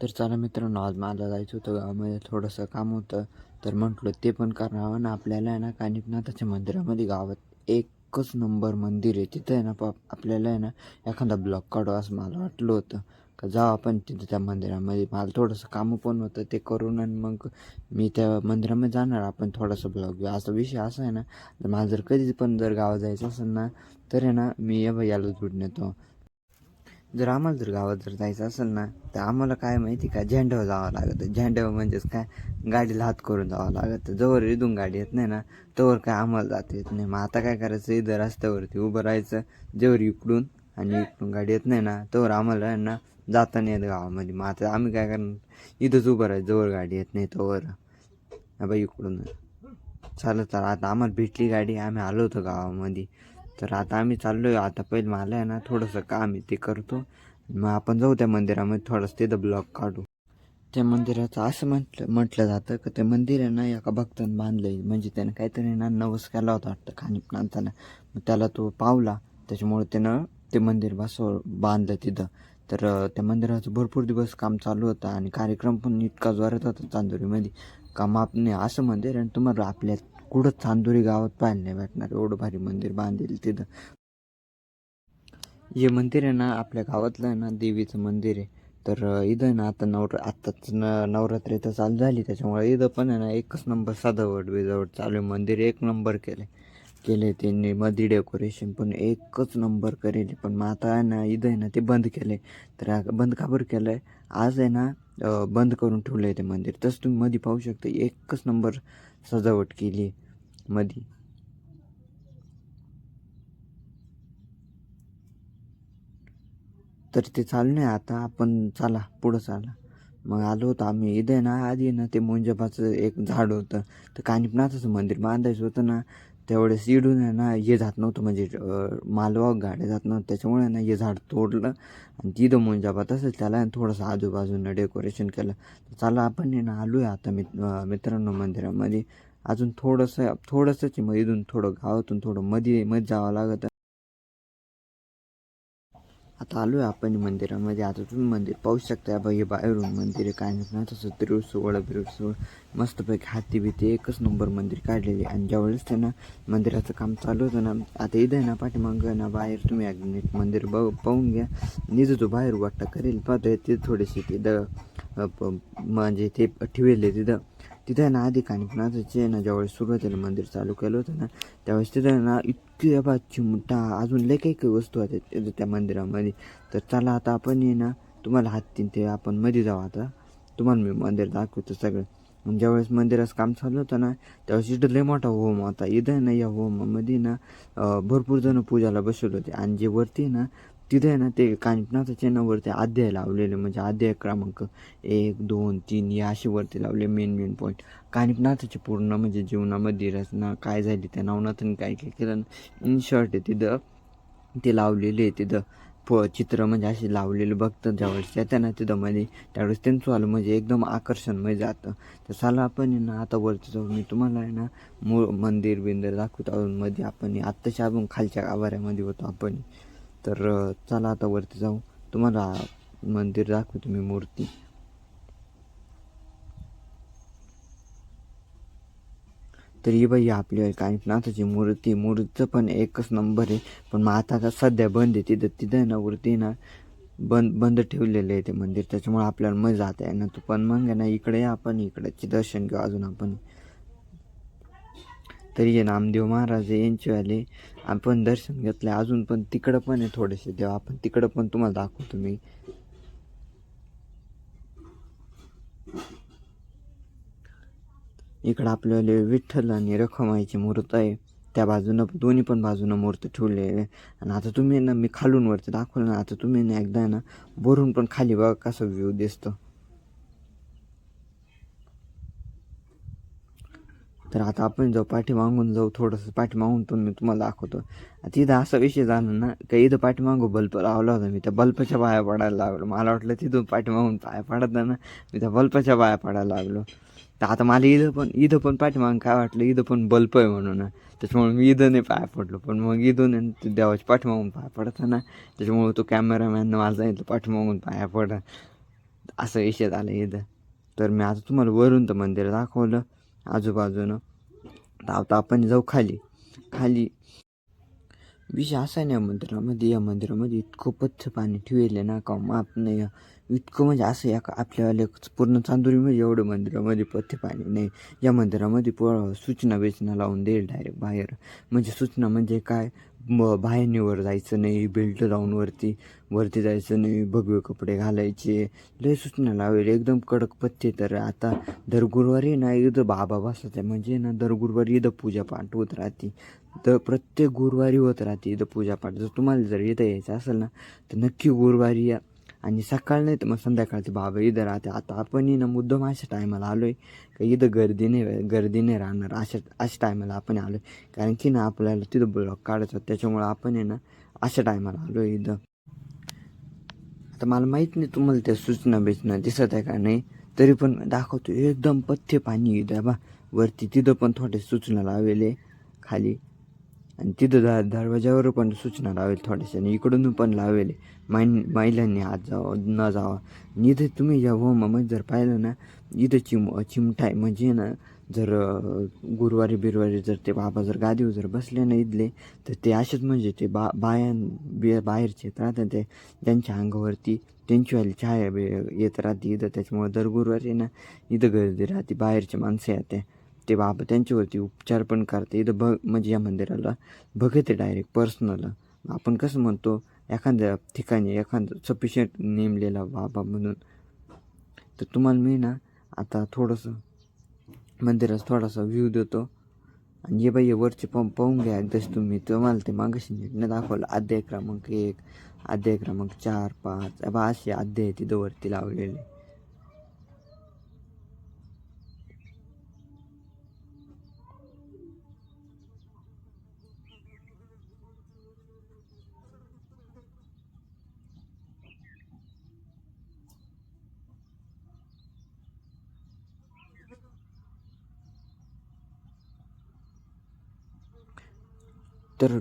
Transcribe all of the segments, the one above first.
तर चला मित्रांनो आज मला जायचं होतं गावामध्ये थोडंसं काम होतं. तर म्हटलं ते पण करावं ना आपल्याला आहे ना कानिपनाथाच्या मंदिरामध्ये गावात एकच नंबर मंदिर आहे. तिथं आहे ना पा आपल्याला आहे ना एखादा ब्लॉक काढू असं मला वाटलं होतं. का जाऊ आपण तिथं त्या मंदिरामध्ये. मला थोडंसं कामं पण होतं ते करून आणि मग मी त्या मंदिरामध्ये जाणार. आपण थोडासा ब्लॉग घेऊ. असा विषय असा आहे ना तर मला जर कधी पण जर गावात जायचं असेल ना तर आहे ना मी या याला जोडून येतो. जर आम्हाला जर गावात जर जायचं असेल ना तर आम्हाला काय माहिती का झेंड्यावर जावं लागतं. झेंड्यावर म्हणजेच काय? गाडीला हात करून जावं लागतं. जवळ इथून गाडी येत नाही ना तोवर काय आम्हाला जाता येत नाही. मग आता काय करायचं? इथं रस्त्यावरती उभं राहायचं जेवर इकडून आणि इकडून गाडी येत नाही ना तोवर आम्हाला आहे ना जाता नाही येत गावामध्ये. मग आता आम्ही काय करणार? इथंच उभं राहायचं जवळ गाडी येत नाही तोवर. बाई इकडून. चालत चाल आता आम्हाला भेटली गाडी आम्ही आलो होतो गावामध्ये. तर आता आम्ही चाललो आहे आता पहिले मला आहे ना थोडंसं काम आहे ते करतो. मग आपण जाऊ त्या मंदिरामध्ये थोडंसं तिथं ब्लॉक काढू. त्या मंदिराचं असं म्हटलं म्हटलं जातं का ते मंदिर आहे ना एका भक्तानं बांधलं आहे म्हणजे त्यानं काहीतरी ना नवस केला होता वाटतं खाणीपणांताना मग त्याला तो पावला. त्याच्यामुळे त्यानं ते मंदिर बसव बांधलं तिथं. तर त्या मंदिराचं भरपूर दिवस काम चालू होतं आणि कार्यक्रम पण इतका जोरात होता चांदोरीमध्ये. का माप असं मंदिर आणि तुम्हाला आपल्या कुठं चांदोरी गावात पाहायला नाही भेटणार. एवढं भारी मंदिर बांधेल तिथं. हे मंदिर आहे ना आपल्या गावातलं आहे ना देवीचं मंदिर आहे. तर इथं आहे ना आता नवर आत्ताच न नवरात्री तर चालू झाली. त्याच्यामुळे इथं पण आहे ना एकच नंबर सजावट बिजावट चालू आहे. मंदिर एक नंबर केलं केले त्यांनी मध्ये डेकोरेशन पण एकच नंबर करेल. पण मग आता आहे ना इथं आहे ना ते बंद केले तर बंद का बरं केलं आहे आज आहे ना बंद करून ठेवलं आहे ते मंदिर. तसं तुम्ही मध्ये पाहू शकता. एकच नंबर सजावट केली आहे मध्ये तर ते चालू नाही आता. आपण चला पुढं चाला. मग आलो होतो आम्ही. इथे ना आधी ना ते मुंजबाचं एक झाड होतं. तर कानिपनाथाचं मंदिर बांधायचं होतं ना. त्यावेळेस इडून आहे ना हे जात नव्हतं. म्हणजे मालवा मालवाहक गाड्या जात नव्हतं. त्याच्यामुळे ना हे झाड तोडलं आणि तिथं मोंजाबा तसंच त्याला थोडंसं आजूबाजूनं डेकोरेशन केलं. तर चला आपण आहे ना आलो आहे आता मित मित्रांनो मंदिरामध्ये. अजून थोडंसं थोडंसंच आहे मग इथून थोडं गावातून थोडं मध्ये मध्ये जावं लागतं. आता आलो आहे आपण मंदिरामध्ये. आता तुम्ही मंदिर पाहू शकता. बा हे बाहेरून मंदिर काय नाही. ना तसं त्रिवसोळ बिरसोळ मस्तपैकी हाती बिती एकच नंबर मंदिर काढलेले आणि ज्यावेळेस त्यांना मंदिराचं काम चालू होतं ना आता इथं आहे ना पाठीमागं ना बाहेर तुम्ही एकदा नीट मंदिर बघ पाहून घ्या. निजं जो बाहेर वाटतं करेल पाहतोय ते थोडेसे तिथं प- म्हणजे ते ठेवले तिथं. तिथं आहे ना आधी कानिपनाथाचे आहे ना ज्यावेळेस सुरुवातीला मंदिर चालू केलं होतं ना त्यावेळेस तिथं आहे ना इतकी बा चिमटा अजून लय काही काही वस्तू आहेत त्या मंदिरामध्ये. तर चला आता आपण ये ना तुम्हाला हातीन ते आपण मध्ये जाऊ आता. तुम्हाला मी मंदिर दाखवतो सगळं. ज्यावेळेस मंदिराचं काम चालू होतं ना त्यावेळेस इथं लय मोठा होम होता. इथं आहे ना या होमामध्ये ना भरपूर जण पूजाला बसवले होते. आणि जे वरती ना तिथे आहे ना ते कांचनाथाच्या ना अध्याय लावलेले म्हणजे अध्याय क्रमांक एक दोन तीन या असे वरती लावले मेन मेन पॉईंट कानिपनाथाची पूर्ण म्हणजे जीवनामध्ये रचना काय झाली त्या नवनाथाने काय काय केलं इन शॉर्ट आहे तिथं ते लावलेले आहे तिथं. प चित्र म्हणजे असे लावलेले बघतात ज्यावेळेस येतं ना तिथं मध्ये त्यावेळेस त्यांचं आलं म्हणजे एकदम आकर्षणमय जातं. तर चला आपण आहे ना आता वरती जाऊ मी तुम्हाला आहे ना मूळ मंदिर बिंदिर दाखवतो. अजून मध्ये आपण आत्ताच्या अजून खालच्या गाभाऱ्यामध्ये होतो आपण. तर चला आता वरती जाऊ. तुम्हाला मंदिर दाखवतो मी मूर्ती. तर ही बाई आपली कानिपनाथाची मूर्ती. मूर्तीचं पण एकच नंबर आहे. पण मग आता सध्या बंद आहे. तिथं तिथं आहे ना वरती ना बंद बंद ठेवलेलं आहे ते मंदिर. त्याच्यामुळे आपल्याला मजा जाता आहे ना. तू पण मग आहे ना इकडे या आपण. इकडचे दर्शन घेऊ अजून आपण. तरी हे नामदेव महाराज आहे यांचेवाले आपण दर्शन घेतलं. अजून पण तिकडं पण आहे थोडेसे देव. आपण तिकडं पण तुम्हाला दाखवतो मी. इकडं आपल्याला विठ्ठल आणि रखमाईची मूर्त आहे. त्या बाजूनं दोन्ही पण बाजूनं मूर्त ठेवली. आहे आणि आता तुम्ही ना मी खालून वरती दाखवलं ना आता तुम्ही ना एकदा ना वरून पण खाली बघा कसं व्ह्यू दिसतो. तर आता आपण जाऊ पाठीमागून जाऊ थोडंसं पाठीमागून पण मी तुम्हाला दाखवतो. तिथं असा विषय झाला ना का इथं पाठीमागं बल्ब लावला होता मी त्या बल्बच्या बाया पडायला लागलो. मला वाटलं तिथून पाठीमागून पाया पडत ना मी त्या बल्बच्या बाया पडायला लागलो. तर आता मला इथं पण इथं पण पाठीमागं काय वाटलं इथं पण बल्ब आहे म्हणून. त्याच्यामुळे मी इथं नाही पाया पडलो पण मग इथून आहे देवाच्या पाठीमागून पाया पडत ना त्याच्यामुळे तो कॅमेरामॅननं मला सांगितलं पाठीमागून पाया पड. असं विषय झालं इथं. तर मी आता तुम्हाला वरून तर मंदिर दाखवलं. आजूबाजूनं. धावता आता आपण जाऊ खाली. खाली. विषय असा आहे ना या मंदिरामध्ये या मंदिरामध्ये इतकं पच्छ पाणी ठेवले ना का माप नाही. इतकं म्हणजे असं या आपल्यावाले पूर्ण चांदुरीमध्ये एवढं मंदिरामध्ये पथ्य पाणी नाही. या मंदिरामध्ये प सूचना वेचना लावून देईल डायरेक्ट बाहेर. म्हणजे सूचना म्हणजे काय? ब बाहेरनीवर जायचं नाही बेल्ट लावून वरती वरती जायचं नाही भगवे कपडे घालायचे. लय सूचना लावेल. एकदम कडक पथ्य तर आता दर गुरुवारी ना इथं बाबा बसत म्हणजे आहे म्हणजे ना दर गुरुवारी इथं पूजापाठ होत राहते. तर प्रत्येक गुरुवारी होत राहते इथं पूजापाठ. जर तुम्हाला जर इथं यायचं असेल ना तर नक्की गुरुवारी या आणि सकाळ नाही तर मग संध्याकाळचे बाबा इथं राहते. आता आपणही ना मुद्दाम अशा टायमाला आलो आहे का इथं गर्दी नाही गर्दी नाही राहणार. अशा अशा टायमाला आपण आलो आहे कारण की ना आपल्याला तिथं ब्लॉक काढायचं. त्याच्यामुळं आपण आहे ना अशा टायमाला आलो आहे इथं. आता मला माहीत नाही तुम्हाला त्या सूचना बिचना दिसत आहे का नाही तरी पण दाखवतो. एकदम पथ्य पाणी इथं. बा वरती तिथं पण थोडे सूचना लावलेले खाली आणि तिथं दा दरवाजावर पण सूचना लावेल थोड्याशा आणि इकडून पण लावेल. माई महिलांनी आत जावं न जावा. आणि इथं तुम्ही या होमामध्ये जर पाहिलं ना इथं चिम चिमटा आहे. म्हणजे ना जर गुरुवारी बिरवारी जर ते बाबा जर गादीवर जर बसले ना इथले तर ते असेच म्हणजे ते बा बायां बि बाहेरचे येत राहतात ते. त्यांच्या अंगावरती त्यांचीवाली छाया येत राहते इथं. त्याच्यामुळे दर गुरुवारी ना इथं गर्दी राहते. बाहेरचे माणसं येते ते बाबा त्यांच्यावरती उपचार पण करते. इथं भ म्हणजे या मंदिराला बघते डायरेक्ट पर्सनल आपण कसं म्हणतो एखाद्या ठिकाणी एखादं सफिशियंट नेमलेला बाबा म्हणून. तर तुम्हाला मी ना आता थोडंसं मंदिरात थोडासा व्ह्यू देतो. आणि हे बाई वरचे पंप पाहून घ्या एकदाच तुम्ही. तुम्हाला ते मागाशी नीटने दाखवलं. अध्याय क्रमांक एक अध्याय क्रमांक चार पाच. बा असे अध्याय तिथं वरती लावलेले. तर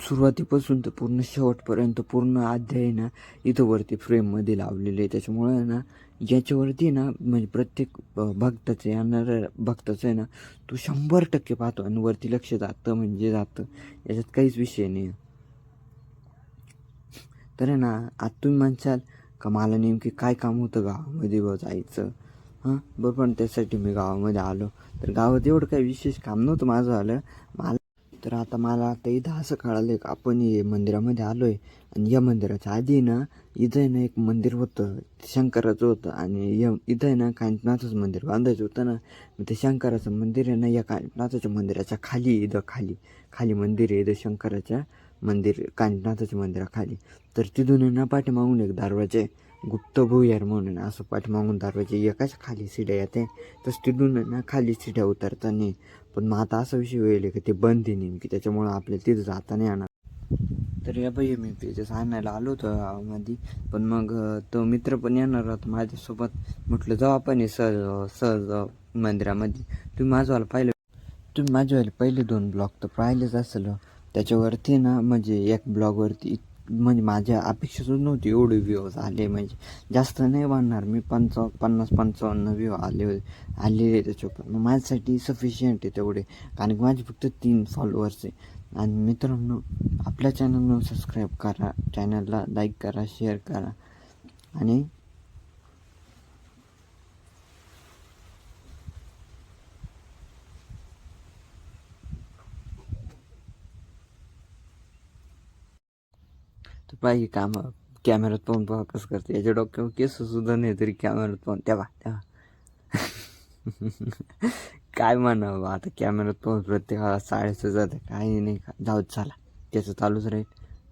सुरुवातीपासून तर पूर्ण शेवटपर्यंत पूर्ण अध्याय ना इथं वरती फ्रेममध्ये लावलेले आहे. त्याच्यामुळे ना याच्यावरती ना म्हणजे प्रत्येक भक्ताचं येणाऱ्या भक्ताचं आहे ना तो शंभर टक्के पाहतो. आणि वरती लक्ष जातं म्हणजे जातं. याच्यात काहीच विषय नाही. तर ना आता तुम्ही म्हणशाल का मला नेमकी काय काम होतं गावामध्ये व जायचं? हां? बरं पण त्यासाठी मी गावामध्ये आलो. तर गावात एवढं काही विशेष काम नव्हतं माझं आलं. मला तर आता मला आता इथं असं कळालं की आपण हे मंदिरामध्ये आलो आहे आणि या मंदिराच्या आधी ना इथं आहे ना एक मंदिर होतं शंकराचं होतं आणि या इथं आहे ना कांतनाथचं मंदिर बांधायचं होतं ना मग ते शंकराचं मंदिर आहे ना या कांतनाथाच्या मंदिराच्या खाली इथं खाली खाली मंदिर आहे इथं शंकराच्या मंदिर कांतनाथाच्या मंदिराखाली तर तिथून आहे ना पाठीमागून एक दरवाजा आहे गुप्त भुयार म्हणून आहे. असं पाठीमागून दरवाजे एकाच खाली सिड्या येते तसं तिथून ना खाली सिड्या उतरताना पण मग आता असा विषय होईल की ते बंद आहे नेमकी त्याच्यामुळं आपल्याला तिथं जाता नाही येणार. तर या बाई मी पेजेस आणायला आलो होतो गावामध्ये पण मग तो मित्र पण येणार होता माझ्यासोबत. म्हटलं जाऊ आपण सहज सहज मंदिरामध्ये. तुम्ही माझंवाला पाहिलं. तुम्ही माझ्यावाले पहिले दोन ब्लॉग तर पाहिलेच असेल. त्याच्यावरती ना म्हणजे एक ब्लॉगवरती म्हणजे माझ्या अपेक्षाच नव्हती एवढे व्ह्यूज आले. म्हणजे जास्त नाही वाढणार. मी पंचा पन्नास पंचावन्न व्ह्यू आले होते. आलेले त्याच्यावर. मग माझ्यासाठी सफिशियंट आहे तेवढे. कारण की माझे फक्त तीन फॉलोअर्स आहे. आणि मित्रांनो आपल्या चॅनलला सबस्क्राईब करा. चॅनलला लाईक करा शेअर करा. आणि तर पाहिजे काम कॅमेऱ्यात पाहून पहा कसं करते? याच्या डोक्यावर केस सुद्धा नाही तरी कॅमेऱ्यात पाहून. तेव्हा तेव्हा. काय म्हणावं बा, आता कॅमेऱ्यात पाहून प्रत्येकाला साडेचं जातं काही नाही का? जाऊ दे, त्याचं चालूच राहील.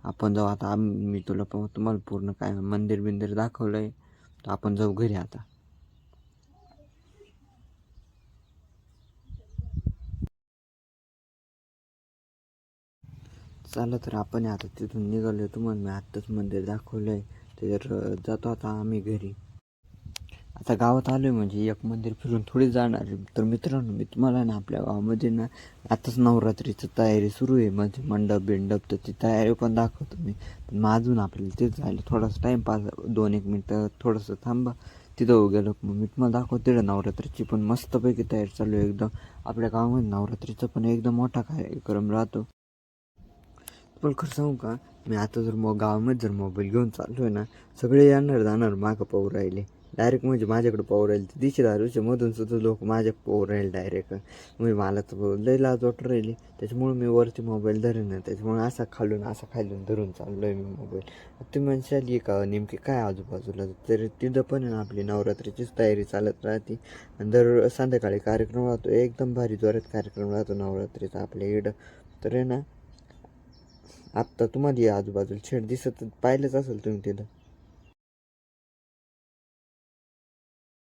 आपण जाऊ आता मी तुला पाहू तुम्हाला पूर्ण काय मंदिर बिंदिर दाखवलं आहे तर आपण जाऊ घरी आता. चला तर आपण आता तिथून निघालो. तुम्हाला मी आत्ताच मंदिर दाखवलं आहे तर जातो आता आम्ही घरी. आता गावात आलो आहे म्हणजे एक मंदिर फिरून थोडी जाणार तर मित्रांनो मी तुम्हाला ना आपल्या गावामध्ये ना आताच नवरात्रीची तयारी सुरू आहे. म्हणजे मंडप बिंडप तर ती तयारी पण दाखवतो मी. पण मग अजून आपल्याला तेच झालं थोडासा टाईमपास दोन एक मिनटं थोडंसं थांबा. तिथं गेलो. मग मी तुम्हाला दाखवतो तिथं नवरात्रीची पण मस्तपैकी तयारी चालू आहे एकदम. आपल्या गावामध्ये नवरात्रीचा पण एकदम मोठा कार्यक्रम राहतो. पण खरं सांगू का मी आता जर मग गावामध्ये जर मोबाईल घेऊन चाललो आहे ना सगळे येणार जाणार मागं पाहू राहिले. डायरेक्ट म्हणजे माझ्याकडे पाहू राहिले. दिशे दारूच्या मधून सुद्धा लोक माझ्या पाहू राहिले डायरेक्ट म्हणजे मला तर लई लाज वाटू राहिली. त्याच्यामुळे मी वरती मोबाईल धरेन त्याच्यामुळे असा खालून असा खालून धरून चाललो आहे मी मोबाईल तुम्ही म्हणशाल का नेमकी काय आजूबाजूला? तर तिथं पण आहे ना आपली नवरात्रीचीच तयारी चालत राहते. आणि दर संध्याकाळी कार्यक्रम राहतो एकदम भारी जोरात कार्यक्रम राहतो नवरात्रीचा आपल्या इकडं. तर आहे ना आत्ता तुम्हाला या आजूबाजूला छेड दिसत पाहिलंच असेल तुम्ही तिथं.